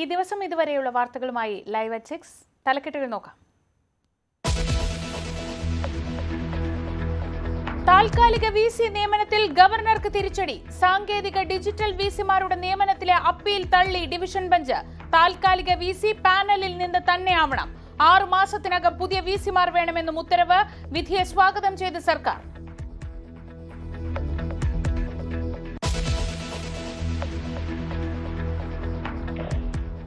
ഈ ദിവസം ഇതുവരെയുള്ള വാർത്തകളുമായി ലൈവ് അറ്റ് സിക്സ് തലക്കെട്ടുകൾ നോക്കാം. താൽക്കാലിക വി സി നിയമനത്തിൽ ഗവർണർക്ക് തിരിച്ചടി. സാങ്കേതിക ഡിജിറ്റൽ വി സിമാരുടെ നിയമനത്തിലെ അപ്പീൽ തള്ളി ഡിവിഷൻ ബെഞ്ച്. താൽക്കാലിക വി സി പാനലിൽ നിന്ന് തന്നെയാവണം. ആറു മാസത്തിനകം പുതിയ വി സിമാർ വേണമെന്നും ഉത്തരവ്. വിധിയെ സ്വാഗതം ചെയ്ത് സർക്കാർ.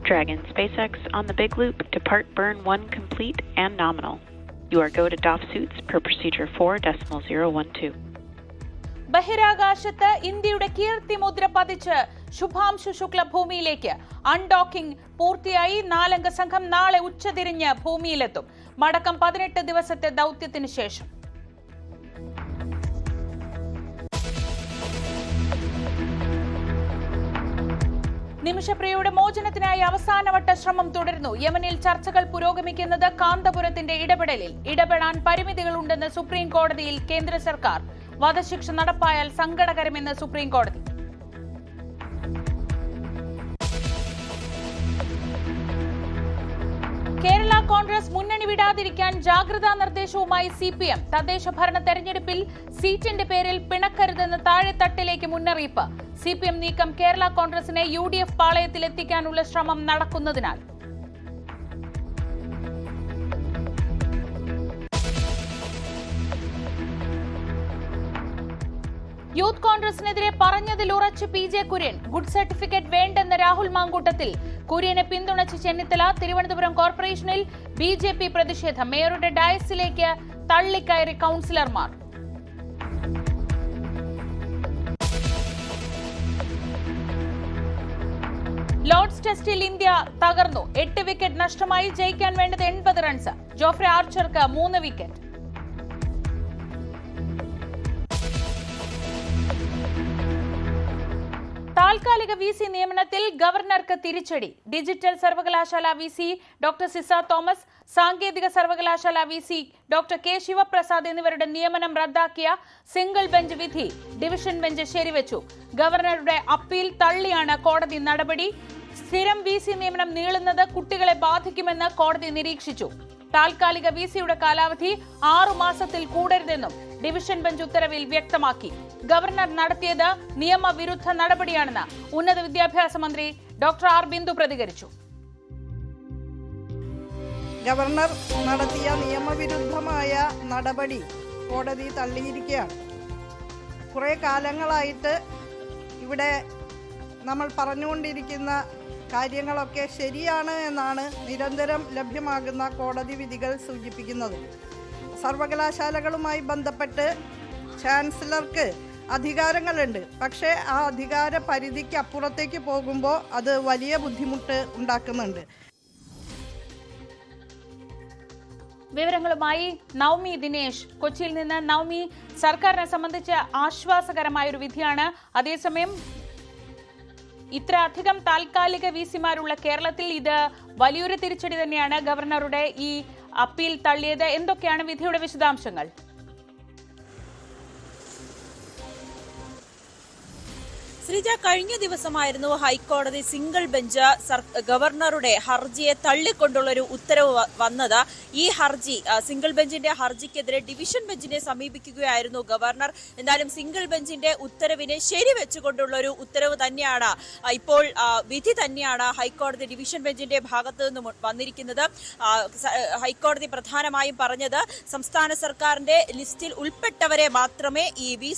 Dragon SpaceX on the Big Loop, depart burn one complete and nominal. You are go to doff suits per procedure 4 decimal 012. ബഹിരാകാശത്ത് ഇന്ത്യയുടെ കീർത്തിമുദ്ര പതിച്ച് ശുഭാംശു ശുക്ല ഭൂമിയിലേക്ക് അൺഡോക്കിംഗ് പൂർത്തിയായി നാലംഗ സംഘം നാളെ ഉച്ചതിരിഞ്ഞ് ഭൂമിയിലെത്തും മടക്കം പതിനെട്ട് ദിവസത്തെ ദൗത്യത്തിന് ശേഷം നിമിഷപ്രിയയുടെ മോചനത്തിനായി അവസാനവട്ട ശ്രമം തുടരുന്നു. യമനിൽ ചർച്ചകൾ പുരോഗമിക്കുന്നത് കാന്തപുരത്തിന്റെ ഇടപെടലിൽ. ഇടപെടാൻ പരിമിതികളുണ്ടെന്ന് സുപ്രീം കോടതിയിൽ കേന്ദ്ര സർക്കാർ. വധശിക്ഷ നടപ്പായാൽ സങ്കടകരമെന്ന് സുപ്രീം കോടതി കേരള കോൺഗ്രസ് മുന്നണി വിടാതിരിക്കാൻ ജാഗ്രതാ നിർദ്ദേശവുമായി സി പി എം. തദ്ദേശ ഭരണ തെരഞ്ഞെടുപ്പിൽ സീറ്റിന്റെ പേരിൽ പിണക്കരുതെന്ന് താഴെത്തട്ടിലേക്ക് മുന്നറിയിപ്പ്. സി പി എം നീക്കം കേരള കോൺഗ്രസിനെ യു ഡി എഫ് പാളയത്തിലെത്തിക്കാനുള്ള ശ്രമം നടക്കുന്നതിനാൽ. യൂത്ത് കോൺഗ്രസിനെതിരെ പറഞ്ഞതിൽ ഉറച്ച് P J Kurian. Good certificate വേണ്ടെന്ന Rahul Mamkootathil. കുര്യനെ പിന്തുണച്ച് ചെന്നിത്തല തിരുവനന്തപുരം കോർപ്പറേഷനിൽ ബി ജെ പി പ്രതിഷേധം. മേയറുടെ ഡയസിലേക്ക് തള്ളിക്കയറി കൌൺസിലർമാർ. ലോർഡ്സ് ടെസ്റ്റിൽ ഇന്ത്യ തകർന്നു. എട്ട് വിക്കറ്റ് നഷ്ടമായി ജയിക്കാൻ വേണ്ടത് എൺപത് റൺസ്. ജോഫ്രെ ആർച്ചർക്ക് മൂന്ന് വിക്കറ്റ്. താൽക്കാലിക വി സി നിയമനത്തിൽ ഗവർണർക്ക് തിരിച്ചടി. ഡിജിറ്റൽ സർവകലാശാല V C doctor Cisa Thomas സാങ്കേതിക സർവകലാശാല V C doctor K Sivaprasad എന്നിവരുടെ നിയമനം റദ്ദാക്കിയ സിംഗിൾ ബെഞ്ച് വിധി ഡിവിഷൻ ബെഞ്ച് ശരിവച്ചു. ഗവർണറുടെ അപ്പീൽ തള്ളിയാണ് കോടതി നടപടി. സ്ഥിരം വി സി നിയമനം നീളുന്നത് കുട്ടികളെ ബാധിക്കുമെന്ന് കോടതി നിരീക്ഷിച്ചു. താൽക്കാലിക വി സിയുടെ കാലാവധി ആറു മാസത്തിൽ കൂടരുതെന്നും ഡിവിഷൻ ബെഞ്ച് ഉത്തരവിൽ വ്യക്തമാക്കി. ഗവർണർ നടത്തിയത് നിയമവിരുദ്ധ നടപടിയാണെന്ന് ഉന്നത വിദ്യാഭ്യാസ മന്ത്രി ഡോക്ടർ ആർ. ബിന്ദു പ്രതികരിച്ചു. ഗവർണർ നടത്തിയ നിയമവിരുദ്ധമായ നടപടി കോടതി തള്ളിയിരിക്കുകയാണ്. കുറേ കാലങ്ങളായിട്ട് ഇവിടെ നമ്മൾ പറഞ്ഞുകൊണ്ടിരിക്കുന്ന കാര്യങ്ങളൊക്കെ ശരിയാണ് എന്നാണ് നിരന്തരം ലഭ്യമാകുന്ന കോടതി വിധികൾ സൂചിപ്പിക്കുന്നത്. സർവകലാശാലകളുമായി ബന്ധപ്പെട്ട് ചാൻസലർക്ക് അധികാരങ്ങളുണ്ട്. പക്ഷേ ആ അധികാര പരിധിക്ക് അപ്പുറത്തേക്ക് പോകുമ്പോൾ അത് വലിയ ബുദ്ധിമുട്ട് ഉണ്ടാക്കുന്നുണ്ട്. വിവരങ്ങളുമായി നവമി ദിനേശ് കൊച്ചിയിൽ നിന്ന് നവമി സർക്കാരിനെ സംബന്ധിച്ച് ആശ്വാസകരമായ ഒരു വിധിയാണ്. അതേസമയം ഇത്ര അധികം താൽക്കാലിക വി സിമാരുള്ള കേരളത്തിൽ ഇത് വലിയൊരു തിരിച്ചടി തന്നെയാണ് ഗവർണറുടെ ഈ അപ്പീൽ തള്ളിയത്. എന്തൊക്കെയാണ് വിധിയുടെ വിശദാംശങ്ങൾ? ശ്രീജ കഴിഞ്ഞ ദിവസമായിരുന്നു ഹൈക്കോടതി സിംഗിൾ ബെഞ്ച് ഗവർണറുടെ ഹർജിയെ തള്ളിക്കൊണ്ടുള്ള ഒരു ഉത്തരവ് വന്നത്. ഈ ഹർജി സിംഗിൾ ബെഞ്ചിന്റെ ഹർജിക്കെതിരെ ഡിവിഷൻ ബെഞ്ചിനെ സമീപിക്കുകയായിരുന്നു ഗവർണർ. എന്തായാലും സിംഗിൾ ബെഞ്ചിന്റെ ഉത്തരവിനെ ശരിവെച്ചുകൊണ്ടുള്ള ഒരു ഉത്തരവ് തന്നെയാണ് ഇപ്പോൾ വിധി തന്നെയാണ് ഹൈക്കോടതി ഡിവിഷൻ ബെഞ്ചിന്റെ ഭാഗത്തു നിന്നും വന്നിരിക്കുന്നത്. ഹൈക്കോടതി പ്രധാനമായും പറഞ്ഞത് സംസ്ഥാന സർക്കാരിന്റെ ലിസ്റ്റിൽ ഉൾപ്പെട്ടവരെ മാത്രമേ ഈ വി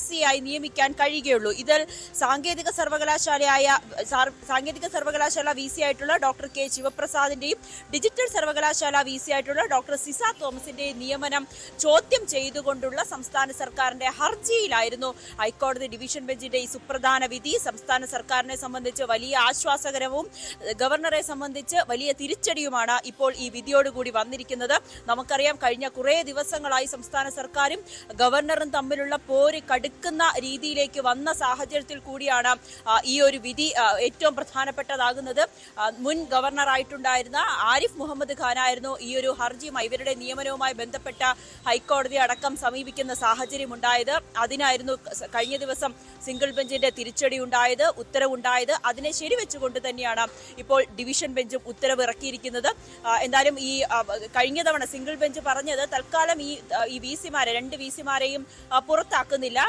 നിയമിക്കാൻ കഴിയുകയുള്ളൂ. ഇതിൽ സാങ്കേതിക സർവകലാശാലയായ സാർ- സാങ്കേതിക സർവകലാശാല വി സി ആയിട്ടുള്ള ഡോക്ടർ കെ ശിവപ്രസാദിന്റെയും ഡിജിറ്റൽ സർവകലാശാല വി സി ആയിട്ടുള്ള ഡോക്ടർ സിസ തോമസിന്റെയും നിയമനം ചോദ്യം ചെയ്തുകൊണ്ടുള്ള സംസ്ഥാന സർക്കാരിന്റെ ഹർജിയിലായിരുന്നു ഹൈക്കോടതി ഡിവിഷൻ ബെഞ്ചിന്റെ ഈ സുപ്രധാന വിധി. സംസ്ഥാന സർക്കാരിനെ സംബന്ധിച്ച് വലിയ ആശ്വാസകരവും ഗവർണറെ സംബന്ധിച്ച് വലിയ തിരിച്ചടിയുമാണ് ഇപ്പോൾ ഈ വിധിയോടുകൂടി വന്നിരിക്കുന്നത്. നമുക്കറിയാം കഴിഞ്ഞ കുറേ ദിവസങ്ങളായി സംസ്ഥാന സർക്കാരും ഗവർണറും തമ്മിലുള്ള പോര് കടുക്കുന്ന രീതിയിലേക്ക് വന്ന സാഹചര്യത്തിൽ കൂടിയാണ് തന്നെയാണ് ഈ ഒരു വിധി ഏറ്റവും പ്രധാനപ്പെട്ടതാകുന്നത്. മുൻ മുൻ ഗവർണറായിട്ടുണ്ടായിരുന്ന ആരിഫ് മുഹമ്മദ് ഖാനായിരുന്നു ഈ ഒരു ഹർജിയുമായി ഇവരുടെ നിയമനവുമായി ബന്ധപ്പെട്ട ഹൈക്കോടതി അടക്കം സമീപിക്കുന്ന സാഹചര്യം ഉണ്ടായത് അതിനായിരുന്നു കഴിഞ്ഞ ദിവസം സിംഗിൾ ബെഞ്ചിന്റെ തിരിച്ചടി ഉണ്ടായത് ഉത്തരവുണ്ടായത്. അതിനെ ശരിവെച്ചുകൊണ്ട് തന്നെയാണ് ഇപ്പോൾ ഡിവിഷൻ ബെഞ്ചും ഉത്തരവ് ഇറക്കിയിരിക്കുന്നത് എന്തായാലും ഈ കഴിഞ്ഞ തവണ സിംഗിൾ ബെഞ്ച് പറഞ്ഞത് തൽക്കാലം ഈ ഈ വി സിമാരെ രണ്ട് വി സിമാരെയും പുറത്താക്കുന്നില്ല.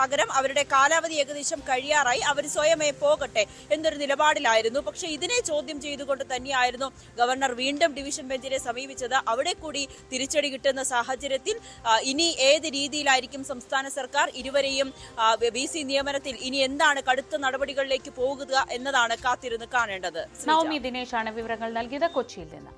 പകരം അവരുടെ കാലാവധി ഏകദേശം കഴിയാറായി. അവർ സ്വയമേ പോകട്ടെ എന്നൊരു നിലപാടിലായിരുന്നു. പക്ഷേ ഇതിനെ ചോദ്യം ചെയ്തുകൊണ്ട് തന്നെയായിരുന്നു ഗവർണർ വീണ്ടും ഡിവിഷൻ ബെഞ്ചിനെ സമീപിച്ചത്. അവിടെ കൂടി തിരിച്ചടി കിട്ടുന്ന സാഹചര്യത്തിൽ ഇനി ഏത് രീതിയിലായിരിക്കും സംസ്ഥാന സർക്കാർ ഇരുവരെയും ബി സി നിയമനത്തിൽ ഇനി എന്താണ് കടുത്ത നടപടികളിലേക്ക് പോകുക എന്നതാണ് കാത്തിരുന്ന് കാണേണ്ടത്. ദിനേശാണ് വിവരങ്ങൾ നൽകിയത് കൊച്ചിയിൽ നിന്ന്.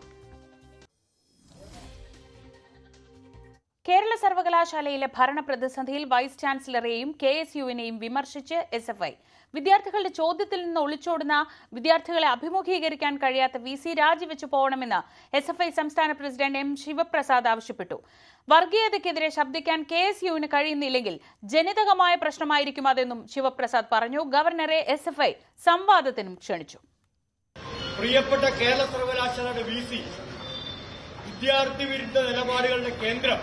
കേരള സർവകലാശാലയിലെ ഭരണ പ്രതിസന്ധിയിൽ വൈസ് ചാൻസലറെയും കെ എസ് യുവിനെയും വിമർശിച്ച് എസ് എഫ് ഐ. വിദ്യാർത്ഥികളുടെ ചോദ്യത്തിൽ നിന്ന് ഒളിച്ചോടുന്ന വിദ്യാർത്ഥികളെ അഭിമുഖീകരിക്കാൻ കഴിയാത്ത വി സി രാജിവെച്ചു പോകണമെന്ന് എസ് എഫ് ഐ സംസ്ഥാന പ്രസിഡന്റ് എം ശിവപ്രസാദ് ആവശ്യപ്പെട്ടു. വർഗീയതയ്ക്കെതിരെ ശബ്ദിക്കാൻ കെ എസ് യുവിന് കഴിയുന്നില്ലെങ്കിൽ ജനിതകമായ പ്രശ്നമായിരിക്കും അതെന്നും ശിവപ്രസാദ് പറഞ്ഞു. ഗവർണറെ എസ് എഫ് ഐ സംവാദത്തിനും ക്ഷണിച്ചു. പ്രിയപ്പെട്ട കേരള സർവകലാശാലയുടെ വി സി വിദ്യാർത്ഥി വിരുദ്ധ നിലപാടുകളുടെ കേന്ദ്രം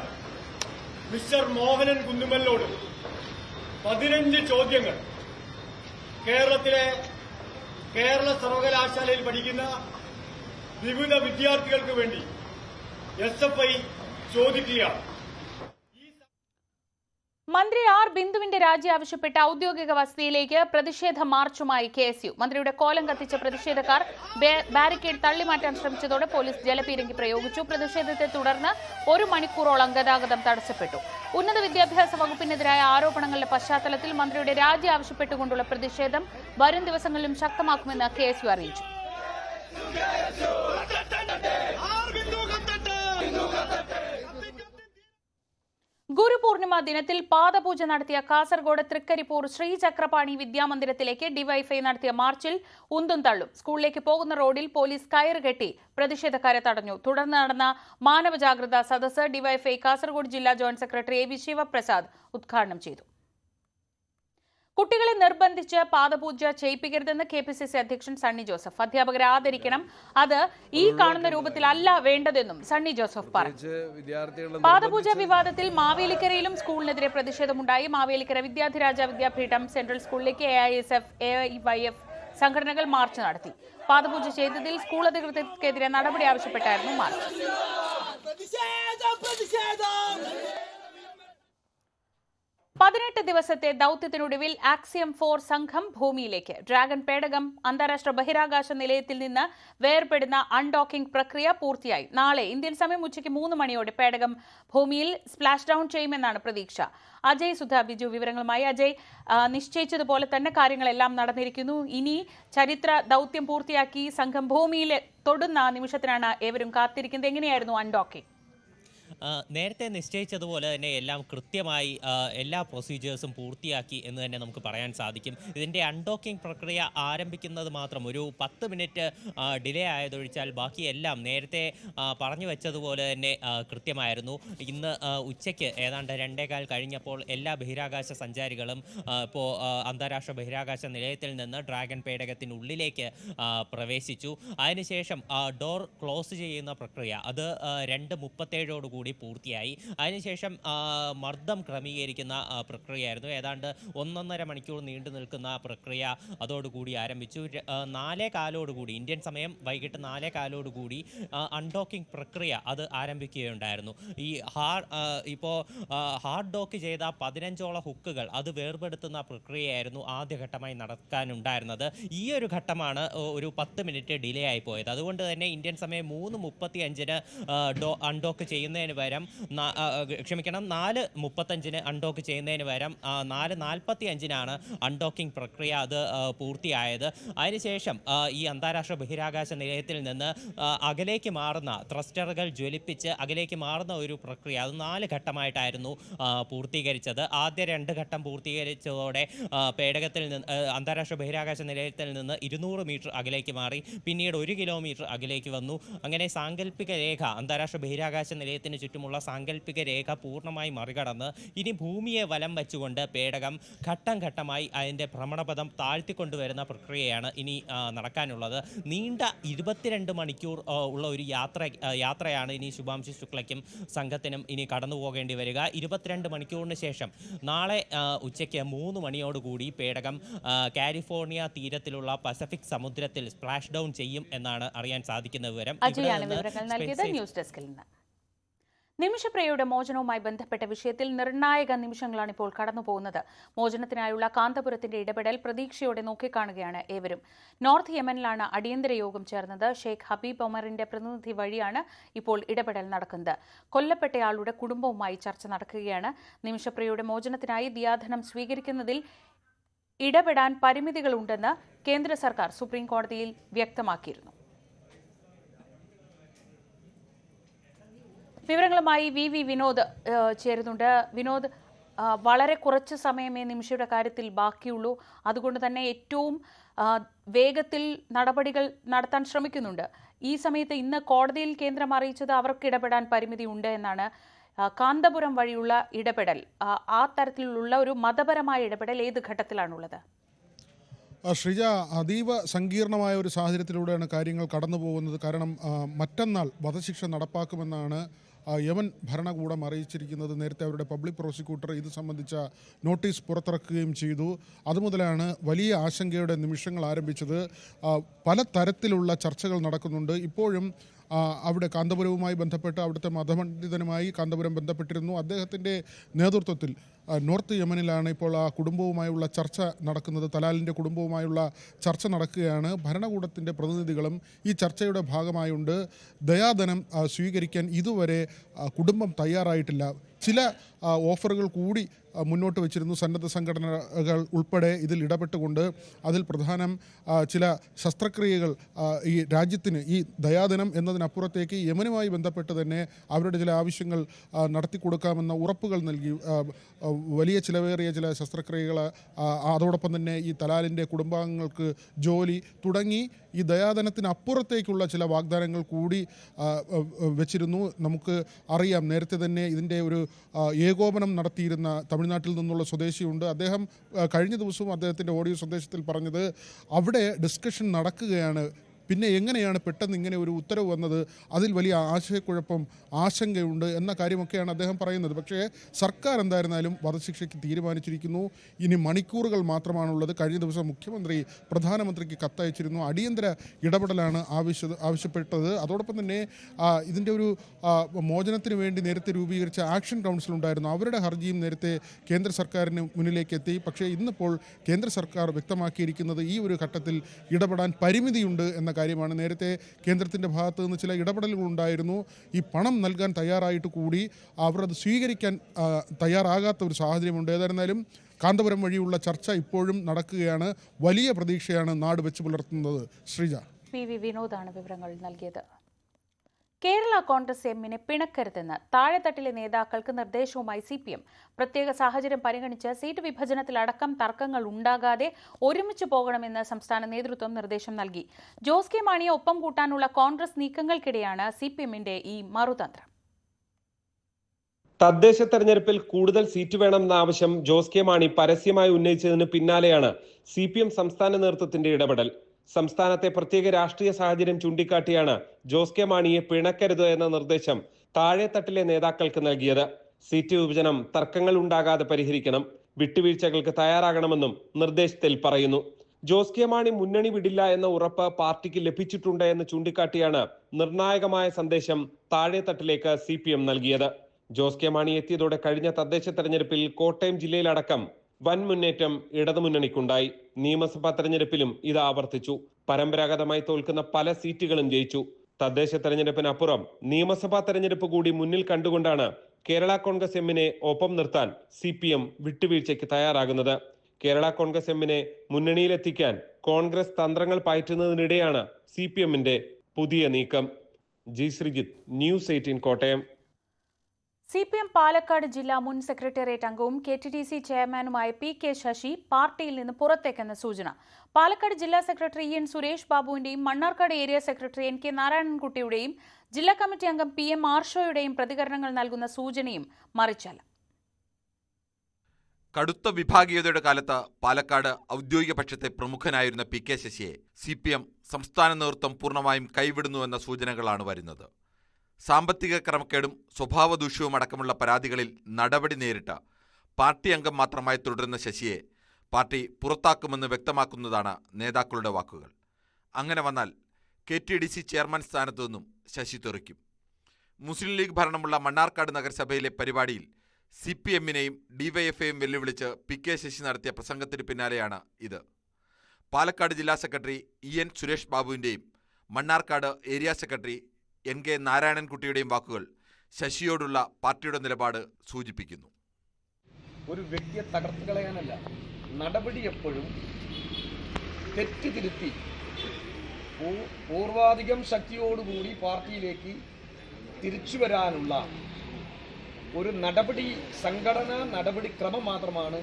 മിസ്റ്റർ മോഹനൻ കുന്നുമല്ലോട് പതിനഞ്ച് ചോദ്യങ്ങൾ കേരളത്തിലെ കേരള സർവകലാശാലയിൽ പഠിക്കുന്ന വിവിധ വിദ്യാർത്ഥികൾക്ക് വേണ്ടി എസ് എഫ് ഐ ചോദിക്കുകയാണ്. മന്ത്രി ആർ ബിന്ദുവിന്റെ രാജി ആവശ്യപ്പെട്ട ഔദ്യോഗിക വസതിയിലേക്ക് പ്രതിഷേധ മാർച്ചുമായി കെ എസ് യു മന്ത്രിയുടെ കോലം കത്തിച്ച പ്രതിഷേധക്കാർ ബാരിക്കേഡ് തള്ളിമാറ്റാൻ ശ്രമിച്ചതോടെ പോലീസ് ജലപീരങ്കി പ്രയോഗിച്ചു പ്രതിഷേധത്തെ തുടർന്ന് ഒരു മണിക്കൂറോളം ഗതാഗതം തടസ്സപ്പെട്ടു ഉന്നത വിദ്യാഭ്യാസ വകുപ്പിനെതിരായ ആരോപണങ്ങളുടെ പശ്ചാത്തലത്തിൽ മന്ത്രിയുടെ രാജി ആവശ്യപ്പെട്ടുകൊണ്ടുള്ള പ്രതിഷേധം വരും ദിവസങ്ങളിലും ശക്തമാക്കുമെന്ന് കെ അറിയിച്ചു ഗുരുപൂർണിമ ദിനത്തിൽ പാദപൂജ നടത്തിയ കാസർഗോഡ് തൃക്കരിപ്പൂർ ശ്രീചക്രപാണി വിദ്യാമന്ദിരത്തിലേക്ക് ഡിവൈഫൈ നടത്തിയ മാർച്ചിൽ ഉന്തും തള്ളും. സ്കൂളിലേക്ക് പോകുന്ന റോഡിൽ പോലീസ് കയറ് കെട്ടി പ്രതിഷേധക്കാരെ തടഞ്ഞു. തുടർന്ന് നടന്ന മാനവ ജാഗ്രതാ സദസ്സ് ഡിവൈഫൈ കാസർഗോഡ് ജില്ലാ joint secretary A V Sivaprasad ഉദ്ഘാടനം ചെയ്തു. കുട്ടികളെ നിർബന്ധിച്ച് പാദപൂജ ചെയ്യിപ്പിക്കരുതെന്ന് കെ പി സി സി അധ്യക്ഷൻ സണ്ണി ജോസഫ്. അധ്യാപകരെ ആദരിക്കണം. അത് ഈ കാണുന്ന രൂപത്തിലല്ല വേണ്ടതെന്നും സണ്ണി ജോസഫ് പറഞ്ഞു. പാദപൂജ വിവാദത്തിൽ മാവേലിക്കരയിലും സ്കൂളിനെതിരെ പ്രതിഷേധമുണ്ടായി. മാവേലിക്കര വിദ്യാധിരാജ വിദ്യാപീഠം സെൻട്രൽ സ്കൂളിലേക്ക് A I S F A Y F സംഘടനകൾ മാർച്ച് നടത്തി. പാദപൂജ ചെയ്തതിൽ സ്കൂൾ അധികൃതർക്കെതിരെ നടപടി ആവശ്യപ്പെട്ടായിരുന്നു മാർച്ച്. പതിനെട്ട് ദിവസത്തെ ദൌത്യത്തിനൊടുവിൽ ആക്സിയം ഫോർ സംഘം ഭൂമിയിലേക്ക്. ഡ്രാഗൺ പേടകം അന്താരാഷ്ട്ര ബഹിരാകാശ നിലയത്തിൽ നിന്ന് വേർപെടുന്ന അൺഡോക്കിംഗ് പ്രക്രിയ പൂർത്തിയായി. നാളെ ഇന്ത്യൻ സമയം ഉച്ചയ്ക്ക് മൂന്ന് മണിയോടെ പേടകം ഭൂമിയിൽ സ്പ്ലാഷ് ഡൌൺ ചെയ്യുമെന്നാണ് പ്രതീക്ഷ. അജയ് സുധ ബിജു വിവരങ്ങളുമായി അജയ്. നിശ്ചയിച്ചതുപോലെ തന്നെ കാര്യങ്ങളെല്ലാം നടന്നിരിക്കുന്നു. ഇനി ചരിത്ര ദൌത്യം പൂർത്തിയാക്കി സംഘം ഭൂമിയിൽ തൊടുന്ന നിമിഷത്തിനാണ് ഏവരും കാത്തിരിക്കുന്നത്. എങ്ങനെയായിരുന്നു അൺഡോക്കിംഗ്? നേരത്തെ നിശ്ചയിച്ചതുപോലെ തന്നെ എല്ലാം കൃത്യമായി എല്ലാ പ്രൊസീജിയേഴ്സും പൂർത്തിയാക്കി എന്ന് തന്നെ നമുക്ക് പറയാൻ സാധിക്കും. ഇതിന്റെ അൺഡോക്കിംഗ് പ്രക്രിയ ആരംഭിക്കുന്നത് മാത്രം ഒരു പത്ത് മിനിറ്റ് ഡിലേ ആയതൊഴിച്ചാൽ ബാക്കിയെല്ലാം നേരത്തെ പറഞ്ഞു വെച്ചതുപോലെ തന്നെ കൃത്യമായിരുന്നു. ഇന്ന് ഉച്ചയ്ക്ക് ഏതാണ്ട് രണ്ടേകാൽ കഴിഞ്ഞപ്പോൾ എല്ലാ ബഹിരാകാശ സഞ്ചാരികളും ഇപ്പോൾ അന്താരാഷ്ട്ര ബഹിരാകാശ നിലയത്തിൽ നിന്ന് ഡ്രാഗൺ പേടകത്തിനുള്ളിലേക്ക് പ്രവേശിച്ചു. അതിനുശേഷം ഡോർ ക്ലോസ് ചെയ്യുന്ന പ്രക്രിയ അത് രണ്ട് മുപ്പത്തേഴോട് കൂടി പൂർത്തിയായി. അതിനുശേഷം മർദ്ദം ക്രമീകരിക്കുന്ന പ്രക്രിയയായിരുന്നു. ഏതാണ്ട് ഒന്നൊന്നര മണിക്കൂർ നീണ്ടു നിൽക്കുന്ന പ്രക്രിയ അതോടുകൂടി ആരംഭിച്ചു. നാലേ കാലോടുകൂടി ഇന്ത്യൻ സമയം വൈകിട്ട് നാലേ കാലോടുകൂടി അൺഡോക്കിംഗ് പ്രക്രിയ അത് ആരംഭിക്കുകയുണ്ടായിരുന്നു. ഈ ഹാർഡ് ഇപ്പോൾ ഹാർഡ് ഡോക്ക് ചെയ്ത പതിനഞ്ചോളം ഹുക്കുകൾ അത് വേർപെടുത്തുന്ന പ്രക്രിയയായിരുന്നു ആദ്യഘട്ടമായി നടക്കാനുണ്ടായിരുന്നത്. ഈ ഒരു ഘട്ടമാണ് ഒരു പത്ത് മിനിറ്റ് ഡിലേ ആയി പോയത്. അതുകൊണ്ട് തന്നെ ഇന്ത്യൻ സമയം മൂന്ന് മുപ്പത്തി അഞ്ചിന് അൺഡോക്ക് ചെയ്യുന്നതിന് പകരം ക്ഷമിക്കണം നാല് മുപ്പത്തഞ്ചിന് അൺഡോക്ക് ചെയ്യുന്നതിന് പകരം നാല് നാൽപ്പത്തി അഞ്ചിനാണ് അൺഡോക്കിംഗ് പ്രക്രിയ അത് പൂർത്തിയായത്. അതിനുശേഷം ഈ അന്താരാഷ്ട്ര ബഹിരാകാശ നിലയത്തിൽ നിന്ന് അകലേക്ക് മാറുന്ന ത്രസ്റ്ററുകൾ ജ്വലിപ്പിച്ച് അകലേക്ക് മാറുന്ന ഒരു പ്രക്രിയ അത് നാല് ഘട്ടമായിട്ടായിരുന്നു പൂർത്തീകരിച്ചത്. ആദ്യ രണ്ട് ഘട്ടം പൂർത്തീകരിച്ചതോടെ പേടകത്തിൽ നിന്ന് അന്താരാഷ്ട്ര ബഹിരാകാശ നിലയത്തിൽ നിന്ന് ഇരുന്നൂറ് മീറ്റർ അകലേക്ക് മാറി. പിന്നീട് ഒരു കിലോമീറ്റർ അകലേക്ക് വന്നു. അങ്ങനെ സാങ്കല്പിക രേഖ അന്താരാഷ്ട്ര ബഹിരാകാശ നിലയത്തിന് ചുറ്റുമുള്ള സാങ്കല്പിക രേഖ പൂർണമായി മറികടന്ന് ഇനി ഭൂമിയെ വലം വെച്ചുകൊണ്ട് പേടകം ഘട്ടം ഘട്ടമായി അതിന്റെ ഭ്രമണപഥം താഴ്ത്തിക്കൊണ്ടുവരുന്ന പ്രക്രിയയാണ് ഇനി നടക്കാനുള്ളത്. നീണ്ട ഇരുപത്തിരണ്ട് മണിക്കൂർ ഉള്ള ഒരു യാത്ര യാത്രയാണ് ഇനി ശുഭാംശു ശുക്ലയ്ക്കും സംഘത്തിനും ഇനി കടന്നു പോകേണ്ടി വരിക. ഇരുപത്തിരണ്ട് മണിക്കൂറിന് ശേഷം നാളെ ഉച്ചയ്ക്ക് മൂന്ന് മണിയോടുകൂടി പേടകം കാലിഫോർണിയ തീരത്തിലുള്ള പസഫിക് സമുദ്രത്തിൽ സ്പ്ലാഷ് ഡൗൺ ചെയ്യും എന്നാണ് അറിയാൻ സാധിക്കുന്ന വിവരം. ഇവിടെ നിന്ന് ന്യൂസ് ഡെസ്കിൽ നിന്ന്. നിമിഷപ്രിയയുടെ മോചനവുമായി ബന്ധപ്പെട്ട വിഷയത്തിൽ നിർണായക നിമിഷങ്ങളാണ് ഇപ്പോൾ കടന്നുപോകുന്നത്. മോചനത്തിനായുള്ള കാന്തപുരത്തിന്റെ ഇടപെടൽ പ്രതീക്ഷയോടെ നോക്കിക്കാണുകയാണ് ഏവരും. നോർത്ത് യമനിലാണ് അടിയന്തര യോഗം ചേർന്നത്. ഷെയ്ഖ് ഹബീബ് ഒമറിന്റെ പ്രതിനിധി വഴിയാണ് ഇപ്പോൾ ഇടപെടൽ നടക്കുന്നത്. കൊല്ലപ്പെട്ടയാളുടെ കുടുംബവുമായി ചർച്ച നടക്കുകയാണ്. നിമിഷപ്രിയയുടെ മോചനത്തിനായി ദിയാധനം സ്വീകരിക്കുന്നതിൽ ഇടപെടാൻ പരിമിതികളുണ്ടെന്ന് കേന്ദ്ര സർക്കാർ സുപ്രീം കോടതിയിൽ വ്യക്തമാക്കിയിരുന്നു. വിവരങ്ങളുമായി വി വി വിനോദ് ചേരുന്നുണ്ട്. വിനോദ് വളരെ കുറച്ച് സമയമേ നിമിഷയുടെ കാര്യത്തിൽ ബാക്കിയുള്ളൂ. അതുകൊണ്ട് തന്നെ ഏറ്റവും വേഗത്തിൽ നടപടികൾ നടത്താൻ ശ്രമിക്കുന്നുണ്ട്. ഈ സമയത്ത് ഇന്ന് കോടതിയിൽ കേന്ദ്രം അറിയിച്ചത് അവർക്ക് ഇടപെടാൻ പരിമിതിയുണ്ട് എന്നാണ്. കാന്തപുരം വഴിയുള്ള ഇടപെടൽ ആ, തരത്തിലുള്ള ഒരു മതപരമായ ഇടപെടൽ ഏത് ഘട്ടത്തിലാണുള്ളത്? ശ്രീജ അതീവ സങ്കീർണമായ ഒരു സാഹചര്യത്തിലൂടെയാണ് കാര്യങ്ങൾ കടന്നു പോകുന്നത് കാരണം മറ്റന്നാൾ വധശിക്ഷ നടപ്പാക്കുമെന്നാണ് യമൻ ഭരണകൂടം അറിയിച്ചിരിക്കുന്നത് നേരത്തെ അവരുടെ പബ്ലിക് പ്രോസിക്യൂട്ടർ ഇത് സംബന്ധിച്ച നോട്ടീസ് പുറത്തിറക്കുകയും ചെയ്തു. അതുമുതലാണ് വലിയ ആശങ്കയുടെ നിമിഷങ്ങൾ ആരംഭിച്ചത്. പല തരത്തിലുള്ള ചർച്ചകൾ നടക്കുന്നുണ്ട്. ഇപ്പോഴും അവിടെ കാന്തപുരവുമായി ബന്ധപ്പെട്ട് അവിടുത്തെ മതപണ്ഡിതനുമായി കാന്തപുരം ബന്ധപ്പെട്ടിരുന്നു. അദ്ദേഹത്തിന്റെ നേതൃത്വത്തിൽ നോർത്ത് യമനിലാണ് ഇപ്പോൾ ആ കുടുംബവുമായുള്ള ചർച്ച നടക്കുന്നത്. തലാലിന്റെ കുടുംബവുമായുള്ള ചർച്ച നടക്കുകയാണ്. ഭരണകൂടത്തിന്റെ പ്രതിനിധികളും ഈ ചർച്ചയുടെ ഭാഗമായുണ്ട്. ദയാധനം സ്വീകരിക്കാൻ ഇതുവരെ കുടുംബം തയ്യാറായിട്ടില്ല. ചില ഓഫറുകൾ കൂടി മുന്നോട്ട് വെച്ചിരുന്നു. സന്നദ്ധ സംഘടനകൾ ഉൾപ്പെടെ ഇതിൽ ഇടപെട്ടുകൊണ്ട് അതിൽ പ്രധാനം ചില ശസ്ത്രക്രിയകൾ ഈ രാജ്യത്തിന് ഈ ദയാദിനം എന്നതിനപ്പുറത്തേക്ക് യമനുമായി ബന്ധപ്പെട്ട് തന്നെ അവരുടെ ചില ആവശ്യങ്ങൾ നടത്തിക്കൊടുക്കാമെന്ന നടത്തി കൊടുക്കാമെന്ന ഉറപ്പുകൾ നൽകി വലിയ ചിലവേറിയ ചില ശസ്ത്രക്രിയകൾ അതോടൊപ്പം തന്നെ ഈ തലാലിന്റെ കുടുംബാംഗങ്ങൾക്ക് ജോലി തുടങ്ങി. ഈ ദയാധനത്തിനപ്പുറത്തേക്കുള്ള ചില വാഗ്ദാനങ്ങൾ കൂടി വെച്ചിരുന്നു. നമുക്ക് അറിയാം നേരത്തെ തന്നെ ഇതിന്റെ ഒരു ഏകോപനം നടത്തിയിരുന്ന തമിഴ്നാട്ടിൽ നിന്നുള്ള സ്വദേശിയുണ്ട്. അദ്ദേഹം കഴിഞ്ഞ ദിവസവും അദ്ദേഹത്തിന്റെ ഓഡിയോ സന്ദേശത്തിൽ പറഞ്ഞത് അവിടെ ഡിസ്കഷൻ നടക്കുകയാണ് പിന്നെ എങ്ങനെയാണ് പെട്ടെന്ന് ഇങ്ങനെ ഒരു ഉത്തരവ് വന്നത്? അതിൽ വലിയ ആശയക്കുഴപ്പം ആശങ്കയുണ്ട് എന്ന കാര്യമൊക്കെയാണ് അദ്ദേഹം പറയുന്നത്. പക്ഷേ സർക്കാർ എന്തായിരുന്നാലും വധശിക്ഷയ്ക്ക് തീരുമാനിച്ചിരിക്കുന്നു. ഇനി മണിക്കൂറുകൾ മാത്രമാണുള്ളത്. കഴിഞ്ഞ ദിവസം മുഖ്യമന്ത്രി പ്രധാനമന്ത്രിക്ക് കത്തയച്ചിരുന്നു. അടിയന്തര ഇടപെടലാണ് ആവശ്യ ആവശ്യപ്പെട്ടത്. അതോടൊപ്പം തന്നെ ഇതിന്റെ ഒരു മോചനത്തിന് വേണ്ടി നേരത്തെ രൂപീകരിച്ച ആക്ഷൻ കൗൺസിൽ ഉണ്ടായിരുന്നു. അവരുടെ ഹർജിയും നേരത്തെ കേന്ദ്ര സർക്കാരിന് മുന്നിലേക്ക് എത്തി. പക്ഷേ ഇന്നിപ്പോൾ കേന്ദ്ര സർക്കാർ വ്യക്തമാക്കിയിരിക്കുന്നത് ഈ ഒരു ഘട്ടത്തിൽ ഇടപെടാൻ പരിമിതിയുണ്ട് എന്ന കാര്യമാണ്. നേരത്തെ കേന്ദ്രത്തിന്റെ ഭാഗത്തു നിന്ന് ചില ഇടപെടലുകൾ ഉണ്ടായിരുന്നു ഈ പണം നൽകാൻ തയ്യാറായിട്ട് കൂടി അവർ അത് സ്വീകരിക്കാൻ തയ്യാറാകാത്ത ഒരു സാഹചര്യമുണ്ട്. ഏതായിരുന്നാലും കാന്തപുരം വഴിയുള്ള ചർച്ച ഇപ്പോഴും നടക്കുകയാണ്. വലിയ പ്രതീക്ഷയാണ് നാട് വെച്ച് പുലർത്തുന്നത്. ശ്രീജ. പി വി വിനോദാണ് വിവരങ്ങൾ നൽകിയത്. കേരള കോൺഗ്രസ് എമ്മിനെ പിണക്കരുതെന്ന് താഴെത്തട്ടിലെ നേതാക്കൾക്ക് നിർദ്ദേശവുമായി സി പി എം പ്രത്യേക സാഹചര്യം പരിഗണിച്ച് സീറ്റ് വിഭജനത്തിലടക്കം തർക്കങ്ങൾ ഉണ്ടാകാതെ ഒരുമിച്ച് പോകണമെന്ന് സംസ്ഥാന നേതൃത്വം നിർദ്ദേശം നൽകി. ജോസ് കെ മാണിയെ ഒപ്പം കൂട്ടാനുള്ള കോൺഗ്രസ് നീക്കങ്ങൾക്കിടെയാണ് സി പി എമ്മിന്റെ ഈ മറുതന്ത്രം. തദ്ദേശ തെരഞ്ഞെടുപ്പിൽ കൂടുതൽ സീറ്റ് വേണമെന്ന ആവശ്യം ജോസ് കെ മാണി പരസ്യമായി ഉന്നയിച്ചതിന് പിന്നാലെയാണ് സി സംസ്ഥാന നേതൃത്വത്തിന്റെ ഇടപെടൽ. സംസ്ഥാനത്തെ പ്രത്യേക രാഷ്ട്രീയ സാഹചര്യം ചൂണ്ടിക്കാട്ടിയാണ് ജോസ് കെ മാണിയെ പിണക്കരുത് എന്ന നിർദ്ദേശം താഴെത്തട്ടിലെ നേതാക്കൾക്ക് നൽകിയത്. സീറ്റ് വിഭജനം തർക്കങ്ങൾ ഉണ്ടാകാതെ പരിഹരിക്കണം വിട്ടുവീഴ്ചകൾക്ക് തയ്യാറാകണമെന്നും നിർദ്ദേശത്തിൽ പറയുന്നു. ജോസ് കെ മാണി മുന്നണി വിടില്ല എന്ന ഉറപ്പ് പാർട്ടിക്ക് ലഭിച്ചിട്ടുണ്ട് എന്ന് ചൂണ്ടിക്കാട്ടിയാണ് നിർണായകമായ സന്ദേശം താഴെത്തട്ടിലേക്ക് സി പി എം നൽകിയത്. ജോസ് കെ മാണി എത്തിയതോടെ കഴിഞ്ഞ തദ്ദേശ തെരഞ്ഞെടുപ്പിൽ കോട്ടയം ജില്ലയിലടക്കം വൻ മുന്നേറ്റം ഇടതുമുന്നണിക്കുണ്ടായി. നിയമസഭാ തെരഞ്ഞെടുപ്പിലും ഇത് ആവർത്തിച്ചു. പരമ്പരാഗതമായി തോൽക്കുന്ന പല സീറ്റുകളും ജയിച്ചു. തദ്ദേശ തെരഞ്ഞെടുപ്പിനപ്പുറം നിയമസഭാ തെരഞ്ഞെടുപ്പ് കൂടി മുന്നിൽ കണ്ടുകൊണ്ടാണ് കേരള കോൺഗ്രസ് എമ്മിനെ ഒപ്പം നിർത്താൻ സി പി എം വിട്ടുവീഴ്ചയ്ക്ക് തയ്യാറാകുന്നത്. കേരള കോൺഗ്രസ് എമ്മിനെ മുന്നണിയിലെത്തിക്കാൻ കോൺഗ്രസ് തന്ത്രങ്ങൾ പയറ്റുന്നതിനിടെയാണ് സി പി എമ്മിന്റെ പുതിയ നീക്കം. G Sreejith news eighteen Kottayam. C P M Palakkad ജില്ലാ മുൻ സെക്രട്ടേറിയറ്റ് അംഗവും കെ ടി ഡി സി ചെയർമാനുമായ പി കെ ശശി പാർട്ടിയിൽ നിന്ന് പുറത്തേക്കെന്ന സൂചന. പാലക്കാട് ജില്ലാ secretary N Suresh ബാബുവിന്റെയും Mannarkkad area secretary N K നാരായണൻകുട്ടിയുടെയും ജില്ലാ കമ്മിറ്റി അംഗം പി എം ആർഷോയുടെയും പ്രതികരണങ്ങൾ നൽകുന്ന സൂചനയും മറിച്ചല്ല കടുത്ത വിഭാഗീയതയുടെ കാലത്ത് പാലക്കാട് ഔദ്യോഗിക പക്ഷത്തെ പ്രമുഖനായിരുന്ന പി കെ ശശിയെ സി പി എം സംസ്ഥാന നേതൃത്വം പൂർണമായും കൈവിടുന്നുവെന്ന സൂചനകളാണ് വരുന്നത്. സാമ്പത്തിക ക്രമക്കേടും സ്വഭാവ ദൂഷ്യവും അടക്കമുള്ള പരാതികളിൽ നടപടി നേരിട്ട പാർട്ടി അംഗം മാത്രമായി തുടരുന്ന ശശിയെ പാർട്ടി പുറത്താക്കുമെന്ന് വ്യക്തമാക്കുന്നതാണ് നേതാക്കളുടെ വാക്കുകൾ. അങ്ങനെ വന്നാൽ K T D C chairman സ്ഥാനത്തു നിന്നും ശശി തെറിക്കും. മുസ്ലിം ലീഗ് ഭരണമുള്ള മണ്ണാർക്കാട് നഗരസഭയിലെ പരിപാടിയിൽ സി പി എമ്മിനെയും ഡിവൈഎഫ്ഐയും വെല്ലുവിളിച്ച് പി കെ ശശി നടത്തിയ പ്രസംഗത്തിന് പിന്നാലെയാണ് ഇത്. പാലക്കാട് ജില്ലാ secretary E N Suresh ബാബുവിന്റെയും Mannarkkad area secretary N K നാരായണൻകുട്ടിയുടെയും വാക്കുകൾ ശശിയോടുള്ള പാർട്ടിയുടെ നിലപാട് സൂചിപ്പിക്കുന്നു. ഒരു വ്യക്തിയെ തകർത്ത് കളയാനല്ല നടപടി എപ്പോഴും തെറ്റ് തിരുത്തി പൂർവാധികം ശക്തിയോടുകൂടി പാർട്ടിയിലേക്ക് തിരിച്ചു വരാനുള്ള ഒരു നടപടി സംഘടനാ നടപടിക്രമം മാത്രമാണ്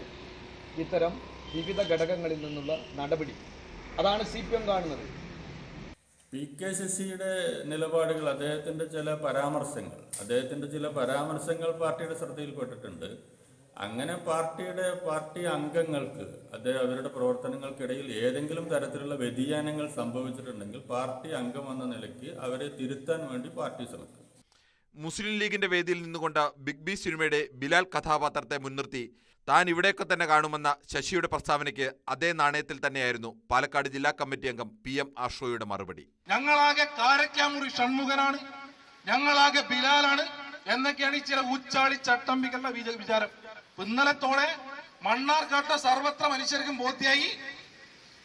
ഇത്തരം വിവിധ ഘടകങ്ങളിൽ നിന്നുള്ള നടപടി. അതാണ് സി പി എം കാണുന്നത്. പി കെ ശശിയുടെ നിലപാടുകൾ അദ്ദേഹത്തിന്റെ ചില പരാമർശങ്ങൾ അദ്ദേഹത്തിന്റെ ചില പരാമർശങ്ങൾ പാർട്ടിയുടെ ശ്രദ്ധയിൽപ്പെട്ടിട്ടുണ്ട് അങ്ങനെ പാർട്ടിയുടെ പാർട്ടി അംഗങ്ങൾക്ക് അദ്ദേഹം അവരുടെ പ്രവർത്തനങ്ങൾക്കിടയിൽ ഏതെങ്കിലും തരത്തിലുള്ള വ്യതിയാനങ്ങൾ സംഭവിച്ചിട്ടുണ്ടെങ്കിൽ പാർട്ടി അംഗം എന്ന നിലയ്ക്ക് അവരെ തിരുത്താൻ വേണ്ടി പാർട്ടി ശ്രമിക്കും. മുസ്ലിം ലീഗിന്റെ വേദിയിൽ നിന്നുകൊണ്ട് ബിഗ് ബി സിനിമയുടെ ബിലാൽ കഥാപാത്രത്തെ മുൻനിർത്തി താൻ ഇവിടെയൊക്കെ തന്നെ കാണുമെന്ന ശശിയുടെ പ്രസ്താവനയ്ക്ക് അതേ നാണയത്തിൽ തന്നെയായിരുന്നു പാലക്കാട് ജില്ലാ കമ്മിറ്റി അംഗം പി എം ആഷോയുടെ മറുപടി. ഞങ്ങളാകെ കാരക്കാമുറി ഷൺമുഖനാണ്. ഞങ്ങളാകെ ബിലാലാണ് എന്നൊക്കെയാണ് ഈ ചില ഉച്ചാളി ചട്ടമ്പികളുടെ വിച- വിചാരം. ഇന്നലത്തോടെ മണ്ണാർക്കാട്ട സർവത്ര മനുഷ്യർക്കും ബോധ്യായി.